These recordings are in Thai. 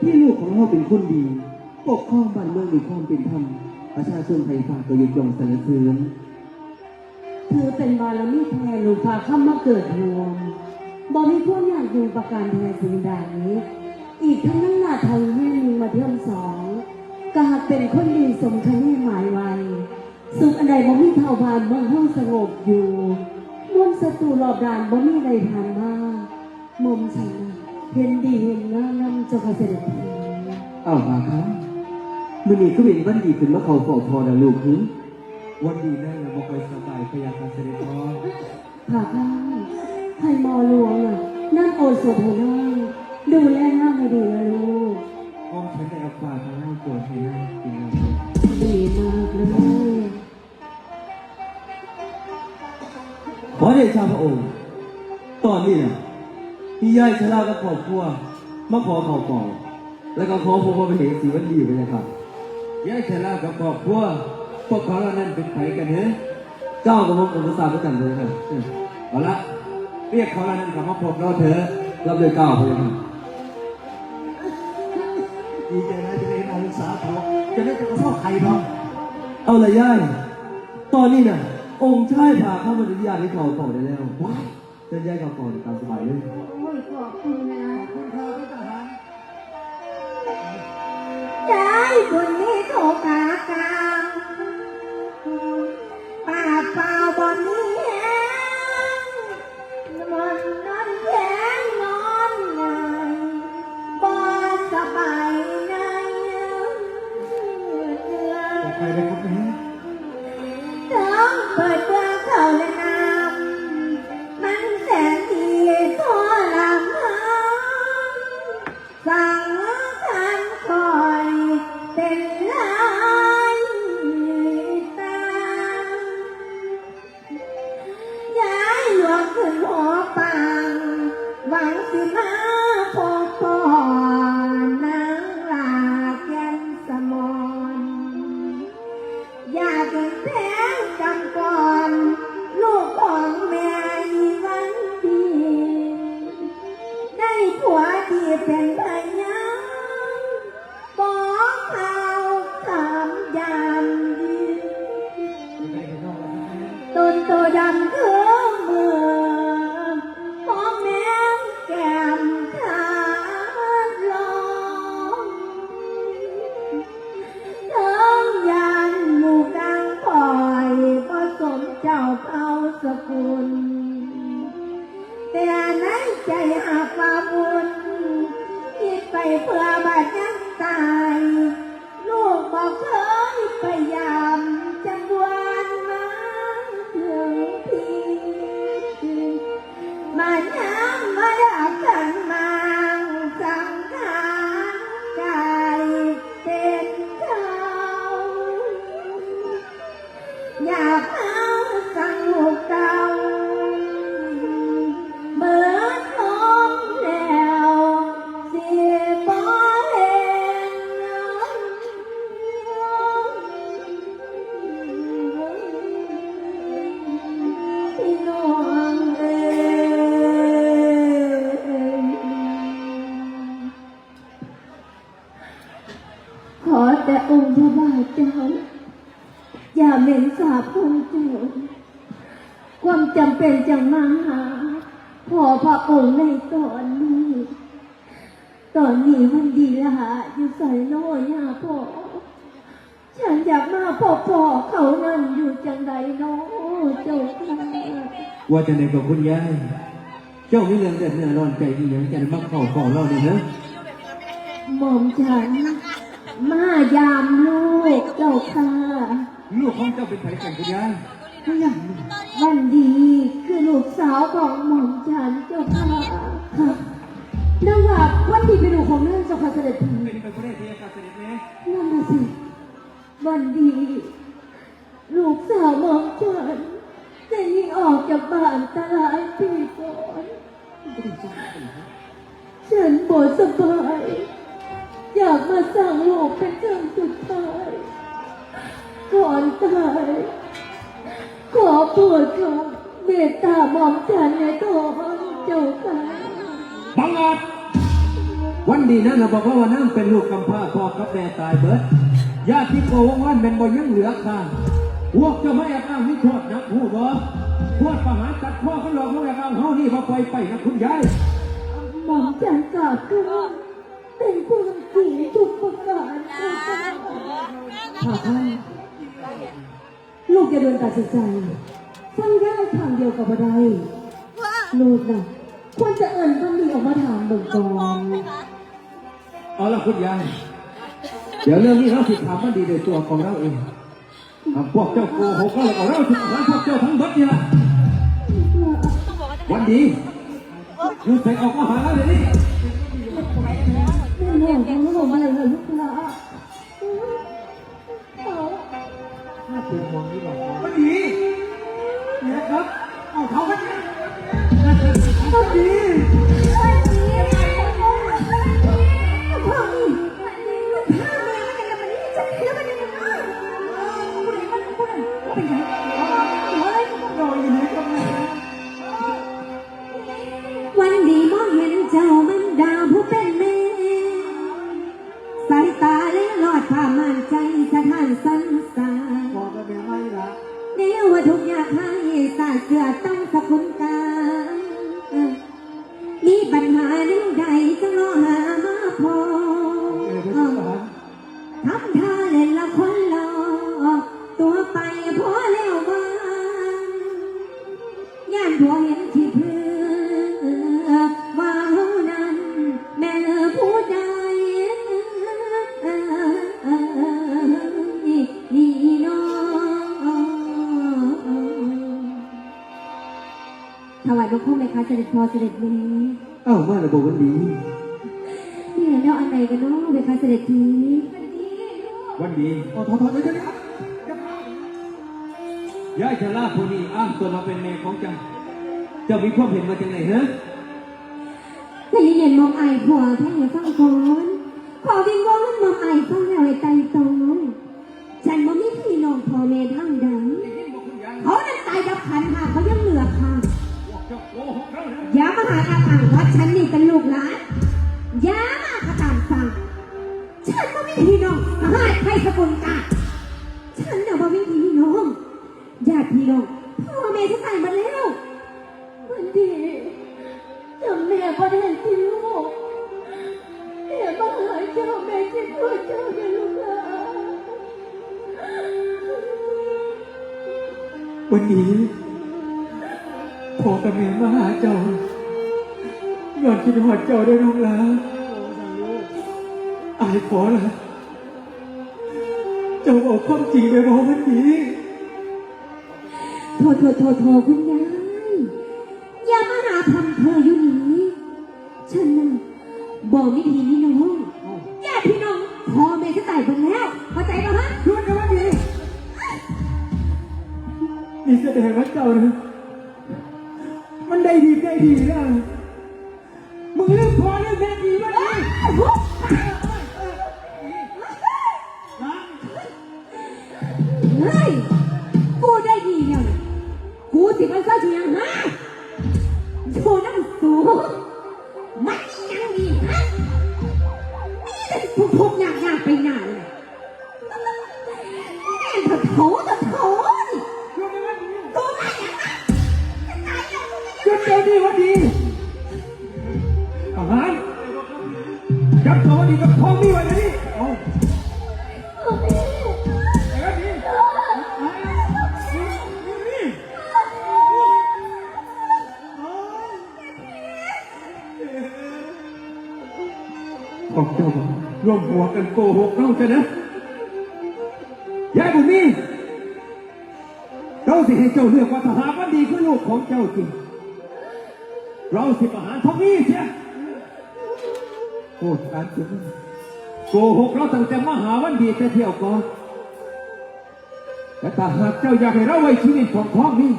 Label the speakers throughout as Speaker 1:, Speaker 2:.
Speaker 1: ที่ลูกของเราเป็นคนดี ปกครองบ้านเมืองด้วยความเป็นธรรมประชาชนไทยฝากตัวยุยงสรรเสริญ
Speaker 2: ถือเป็นบารมีแทนลูกพาข้ามาเกิดรวมบอกให้พวกอยากอยู่ประการแทนสิ่งใดอีกทั้งนั้นหน้าไทยยิ่งมาเทิมสองกหากเป็นคนดีสมคำให้หมายไว้สุขอันใดบ่มีเท่าบานเมืองห้องสงบอยู่มวลศัตรูรอบด่านบ่มีใดผ่านมามุมฉันะ เห็นดีเห็นงามนำเจ้าค่ะเสด็จพี่
Speaker 1: อ้าวมาครับมื่อนี้ก็เป็นวันดีขึ้นมาเขาเฝ้าพอนะลูกหึ
Speaker 3: วันดีนั่นเราบอกไปสบายพยาการเสด็จพ่อ
Speaker 2: ผ่าข้างไทยมอหลวงอะนั่นโอสถให้น้องดูแลหน้าให้ดีนะลูก
Speaker 3: ห้องฉันได้เอาฝากมาให้โจทย์ให้นั่งกินเลย
Speaker 2: ดีมากเลย
Speaker 1: ขอเดชะพระองค์ตอนนี้นะ พี่ย่ายชะลากับครอบครัวมาขอข่าก่อนแล้วก็ขอพวกพ่อไปเห็นสีวันดีไปนะครับ
Speaker 3: ย่ายชะลากับครอบครัวพวกเขาเหล่านั้นเป็นใครกันเนอะ
Speaker 1: เจ้ากับผมกับภาษาประจำเลยครับ
Speaker 3: เอาละเรียกเขาเหล่านั้นกลับมาพบเราเถอะ
Speaker 1: รับเลยเก้าพยาครับ
Speaker 3: ดีใจนะจะได้เห็นอาลูกสาวเขาจะได้จะกระชอบใครบ้าง
Speaker 1: เอาละย่ายตอนนี้น่ะองค์ชายพาเข้ามาในญาที่เขาก่อได้แล้ว เชิญย่ายเขาก่อนตามสบายเลย
Speaker 2: โอ้ยขอบคุณนะ
Speaker 3: คุณเธอพี่ทหาร
Speaker 2: ใจบุญ อยากเป็นแสงจำก่อ ความจำเป็นจังมาหาพอพระองค์ในตอนนี้ ตอนนี้มันดีละหาอยู่ใส่น้อยหาพ่อฉันอยากมาพ่อพ่อเขานั่นอยู่จังใดเน้อเจ้าค่ะ
Speaker 3: ว่าจะในกับคุณยายเจ้ามีเรื่องเดือดเนื้อร้อนใจที่ยังจะมาเข้าของเราเนี่ยเนอะ
Speaker 2: หม่อมฉัน มายามลูกเจ้าค่ะ
Speaker 3: ลูกของเจ้าเป็นใครกันคุณยายไม่ยัง
Speaker 2: วันดีคือลูกสาวของหม่อมฉันเจ้าค่ะค่ะนางว่าวันดีเป็นลูกของเนื่องเจ้าค่ะเสด็จพี่
Speaker 3: เป็นไปประเทศที่อากาศเสด็จไหม
Speaker 2: นั่นน่ะสิวันดี ลูกสาวหมองฉันจะยิงออกจากบ้านตาหลายปีก่อนฉันปวดสบาย อยากมาสั่งลูกเป็นครั้งสุดท้าย ก่อนตายขอโปรดจงเมตตามองฉันในตอนเจ้าค่ะ
Speaker 3: บังอาจวันดีนั้นเราบอกว่าวันนั้นเป็นลูกกำพร้าพ่อกับแม่ตายเบิดญาติที่โกงวันเป็นบ่ยังเหลือค่าพวกเจะไม่แอบอ้างนี่โทษนะผู้บ่พวกประหารตัดพ่อเขาหลอกเขาแอบอ้างเฮานี่พอปล่อยไปนะคุณยาย
Speaker 4: หม่อมฉันกราบขึ้นเป็นความจริงทุกประการค่ะท่าน ลูกอย่าเดินตัดสินใจฟังได้ทางเดียวกับอะไรลูกนะควรจะเอิญวันดีออกมาถามเบิ่งก่อน
Speaker 3: เอาละคุณยายเดี๋ยวเรื่องนี้เราสิถามมันดีโดยตัวของเราเองอะพวกเจ้าโกหกก็เลยเอาเราถึงร้านพวกเจ้าทั้งหมดนี่ละวันดีคุณใส่ออกมาหาเราเดี๋ยวนี้
Speaker 4: แม่ห่วงของผมอะไรเลยลูกค้า
Speaker 3: วันดีเนี่ยครับเอาเขากันเนี่ยวันดี
Speaker 4: พ่อนี่มันฆ่าแม่มันยังไงมันนี่จะแล้วมันยังไงผู้ใดมันผู้นั้นเป็นไหัวอะไรก็
Speaker 3: นอนอยู่ไหนกันเนี่ย
Speaker 4: วันดีมองเห็น เสด็จพ่อ
Speaker 3: เส
Speaker 4: ด็จแม่
Speaker 3: เอ้ามาระบบวันดี
Speaker 4: นี่แหละเนาะอันไหนกันเนาะไหมคะเสด็จที
Speaker 3: วันดีขอโทษขอโทษเดี๋ยวนี้ครับยายชราผู้นี้อ้างตัวมาเป็นแม่ของเจ้าเจ้ามีความเห็นมาจังไหนฮะ
Speaker 4: แต่ยังเห็นมองไอผัวแค่ไหนฟังก่อนขอวิงวอนมองไอฟังแล้วไอ้ใจตรงฉันบ่มีพี่น้องพ่อแม่ทั้งใดเขานั้นตายดับขัน ย่ามาหาอาถังว่าฉันนี่เป็นลูกหลานย่ามากระตามสั่งฉันบ่มีพี่น้องสหายใครสกุลกาฉันน่ะบ่มีพี่น้องญาติพี่น้องพ่อแม่ฉันตายมาแล้ววันดีจำแม่บ่ได้ที่ลูกแม่มาหาเจ้าแม่คิดว่าเจ้าเป็นลูกหลาน
Speaker 3: วันนี้ พ่อกับแม่มาหาเจ้าย้อนคิดหอดเจ้าได้น้องลาอายขอละเจ้าบอกความจริงไปบอกวันนี้
Speaker 4: โทษโทษโทษโทษคุณยายอย่ามาหาทำเธออยู่นี่ฉันน่ะบอกไม่ดี
Speaker 3: หัวกันโกหกเราจะนะยายบุญมีเราสิให้เจ้าเลือกว่าทหารวันดีคือลูกของเจ้าจริง เราสิประหารท้องนี้เสียโอ้การสุดโกหกเราตั้งแต่มหาวันดีแต่เที่ยวก่อนแต่ถ้าหากเจ้าอยากให้เราไว้ชีวิตของท้องนี้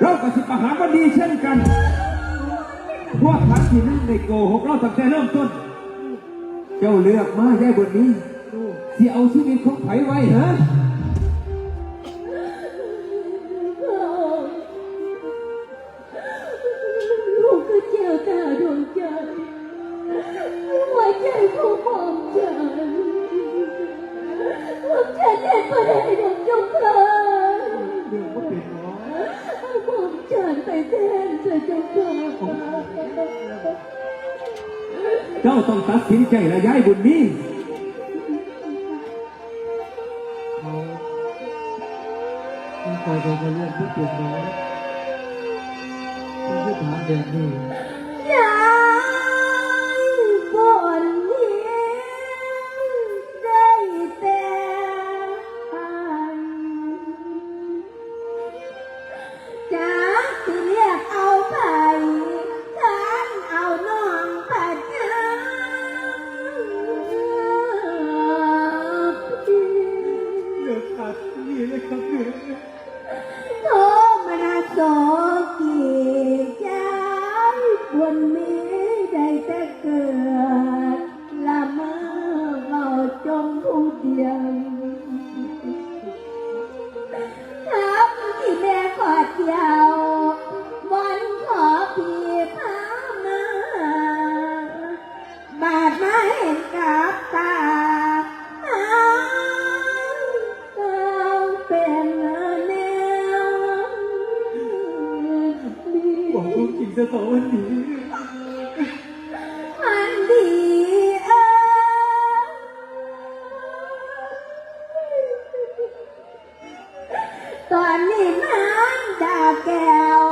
Speaker 3: เราก็สิประหารวันดีเช่นกันพวกทักที่นั่นได้โกหกเราตั้งแต่เริ่มต้น จ้าเลือกมาแด้บทนี้ที่เอาชีวิตของไผไว้ฮะ
Speaker 4: ลูกก็เจ้าตาดวงใจ
Speaker 3: หัวใจ
Speaker 1: ของผมฉันผมฉัน
Speaker 2: เอง
Speaker 1: ก็
Speaker 2: ได้ดว
Speaker 1: งจง
Speaker 2: เพลินมฉันไป
Speaker 1: แทน
Speaker 2: จะจงเพลิน เจ้าต้อง
Speaker 1: ตัดสิน
Speaker 2: ใจและย้ายบุญมีเขยดนเรื่องที่เปลี่ยที่ถาม
Speaker 1: แบบนี้
Speaker 2: ตอนนี้มันดาแก้ว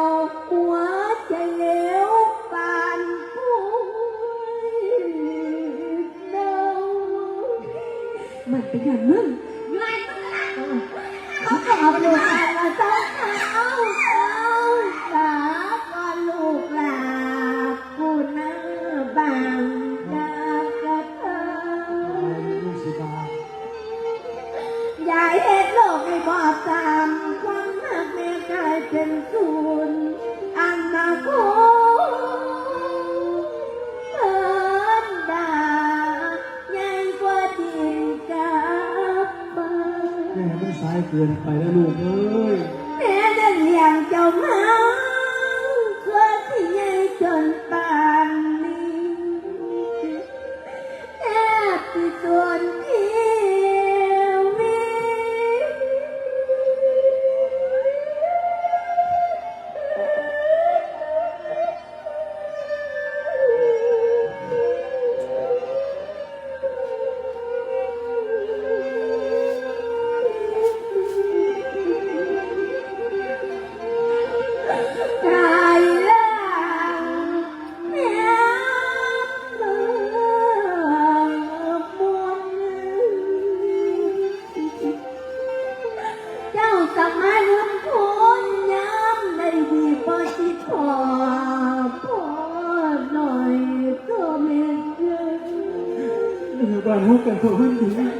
Speaker 2: หัวใจเหล
Speaker 1: วปานผู้เดามันเป็นอย่า
Speaker 2: งมึงย้อไมึ
Speaker 1: ง
Speaker 2: ละเขาขอ
Speaker 1: เอา
Speaker 2: ไป
Speaker 5: เลยเอา เกินไปแล้วลูก
Speaker 4: เอ้ยแม่จะ
Speaker 5: เลี้ยงเจ้ามา Cùng.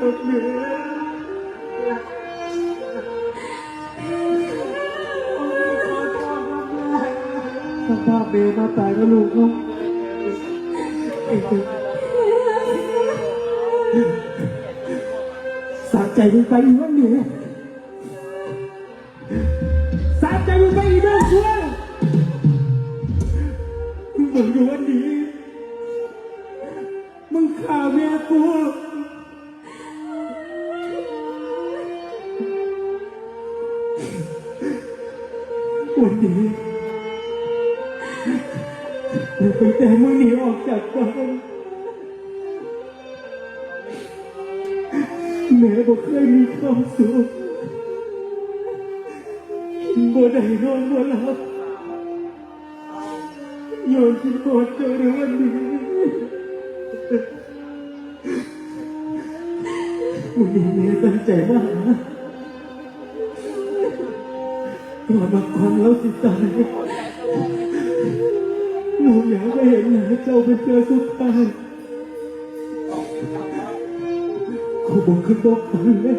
Speaker 5: สภาพเบมาตายก็ลูกเขาสะใจไปอีกวันหนึ่ง วันนี้กูไปแต่มึงหนีออกจากบ้านแม่บอกเคยมีความสุขกินบ่ได้นอนบ่หลับโยนที่ปวดเจอในวันนี้วันนี้แม่ตั้งใจมาก นะก่อนมาความแล้วสิตายหนูอยากไปเห็นหน้าเจ้าเป็นเจอสุดท้ายขอบอกขึ้นบอกฟังเลย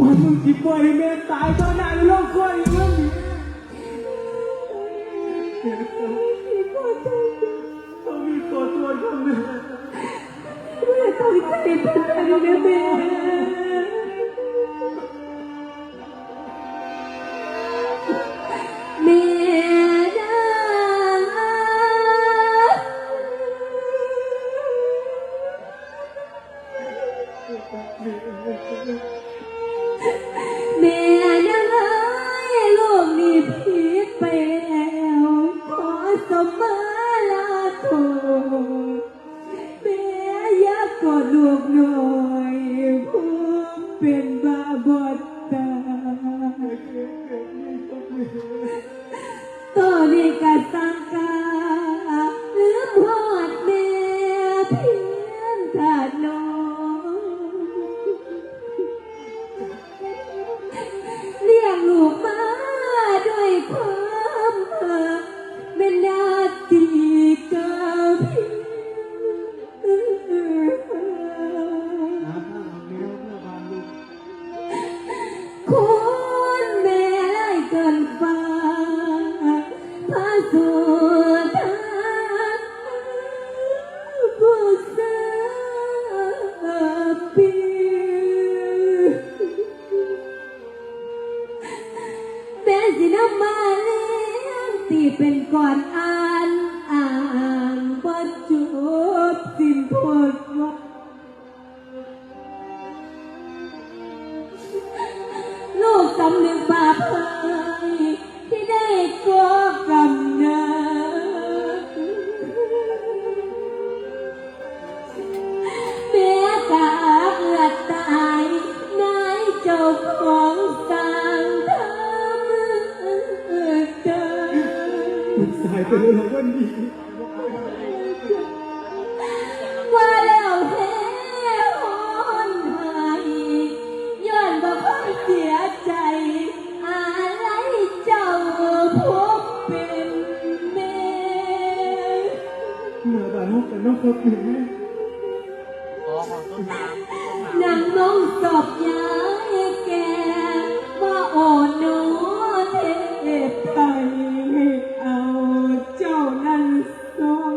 Speaker 5: ว่ามึงคิดว่าให้แม่ตายตอนไหนในโลกคนอีกแล้วนี่แม่ต้องมีตัวตัวของแม่
Speaker 4: แม่ตั้งใจเป็นอะไรนะแม่ ต เมื่อบานนก
Speaker 5: แต่นกก็เป็นแม่
Speaker 4: นางน้องสอบยายแก่ว่าอ่อนโนเทพไทยให้เอาเจ้านั้นทรง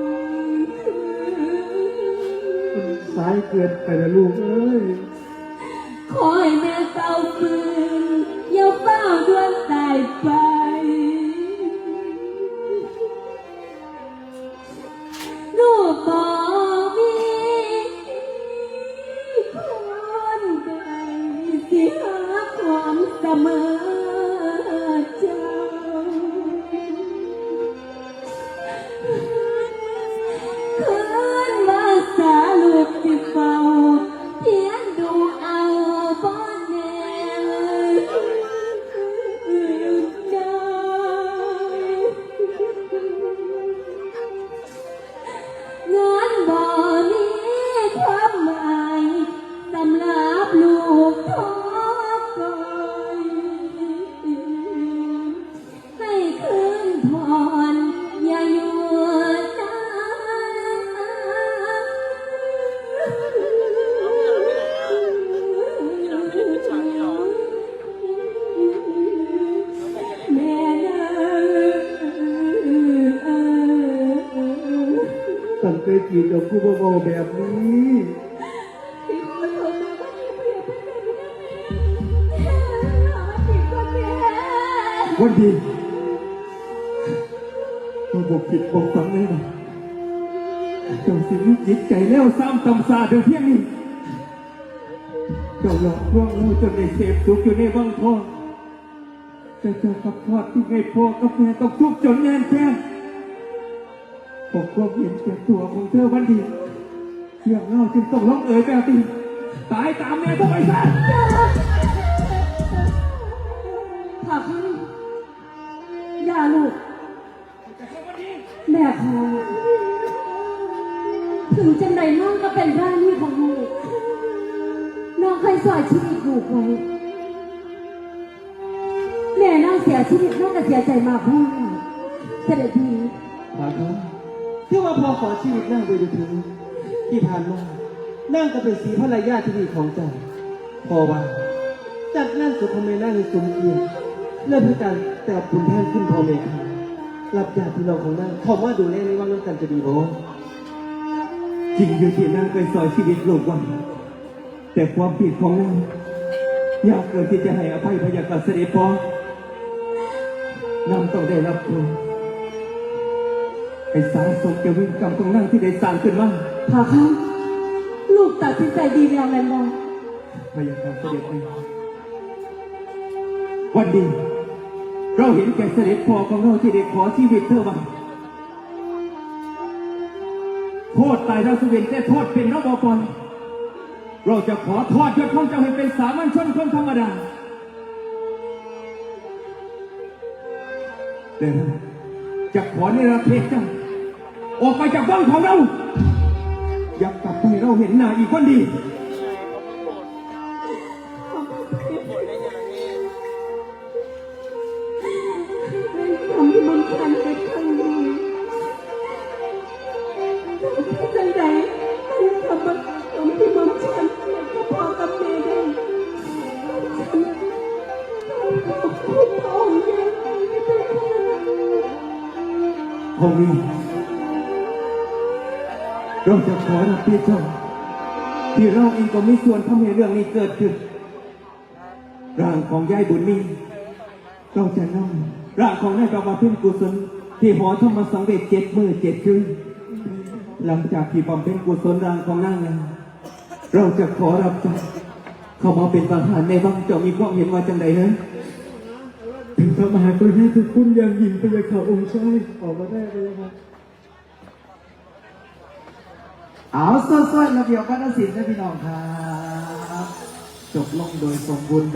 Speaker 4: คืน
Speaker 5: สายเกินไปแล้วลูกเอ้ย
Speaker 4: ยวั
Speaker 3: นดีเราบอกผิดบอกฟังเลยนะเจ้าสิมีจิตใจแล้วซ้ำตำซาเดียวเพียงนี้เจ้าหลอกลวงเราจนได้เสพสุขอยู่ในวังพ่อแต่เจ้ากับทอดที่ไงพ่อกับแม่ต้องทุกข์จนแน่นแท้ผมก็เห็นแก่ตัวของเธอวันดี เรื่องเล่าจึงต้องร้องเอ่ยแบบนี้ตายตามแม่พวกไอ้สัส
Speaker 2: ขอบคุณอย่าลูก แม่พอถึงจังใดน้องก็เป็นร่างนี้ของลูกน้องเคยสอยชีวิตลูกไว้แม่น้องเสียชีวิตน้องก็เสียใจมากพ่อเสด็จพี
Speaker 1: พาเขาที่ว่าพอขอชีวิตนั่งโดยดูถึง ที่ผ่านมานั่งก็เป็นสีภรรยาที่ดีของเจ้าพอว่าจัดนั่งสุขเมนั่งในสมเกียรติเริ่มด้วยการแต่บุญแทนขึ้นพอเมค่ะรับญาติพี่น้องของนั่งขอว่าดูแลในว่างน้ำกันจะดีบ่
Speaker 3: จริงอยู่ที่นางเคยสอยชีวิตลูกวันแต่ความผิดของนางยากเกินที่จะให้อภัยพยากรเสด็จพ่อนางต้องได้รับโทษไอ้สารสมจะวิ่งกรรมของนางที่ได้สร้างขึ้นมา
Speaker 2: พาเขาลูกตัดสินใจดีแล้วแม่นบอก
Speaker 3: พยากรเสด็จไปวันดี เราเห็นแก่เสด็จพ่อของเราที่ได้ขอชีวิตเธอไว้โทษตายเราสเวนแต่โทษเป็นเรบอปอยเราจะขอทอดยศของเจ้าให้เป็นสามัญชนคนธรรมดาเดี๋ยวจะขอในระเทศเจ้าออกไปจากบ้านของเรา อยากกลับไปเราเห็นหน้าอีกคนดี
Speaker 2: ทำที่มันคันไปข้างนี้จังใดต้องทำมันทำที่มันฉันก็พอกับแม่ได้ฉันขอบคุณพระองค์ยังไม่ต้อ
Speaker 3: มี เราจะขอรับผิดชอบที่เราเองก็มีส่วนทำให้เรื่องนี้เกิดขึ้น ร่างของยายบุญมี เราจะนำร่างของนายกบาเพ็ญกุศลที่หอธรรมสังเวชเจ็ดมือเจ็ดคืนหลังจากที่บำเพ็ญกุศลร่างของนางแล้วเราจะขอรับจ้าเข้ามาเป็นทหารในวังเจ้ามีความเห็นว่าจังใดนะถึงพระมหากรุณาธิคุณอย่างยิ่งพระยาข่าองค์ชายออกมาได้เลยครับ
Speaker 1: เอาสดๆระเบียบวัฒนศิลป์นะพี่น้องครับ
Speaker 3: จบลงโดยสมบูรณ์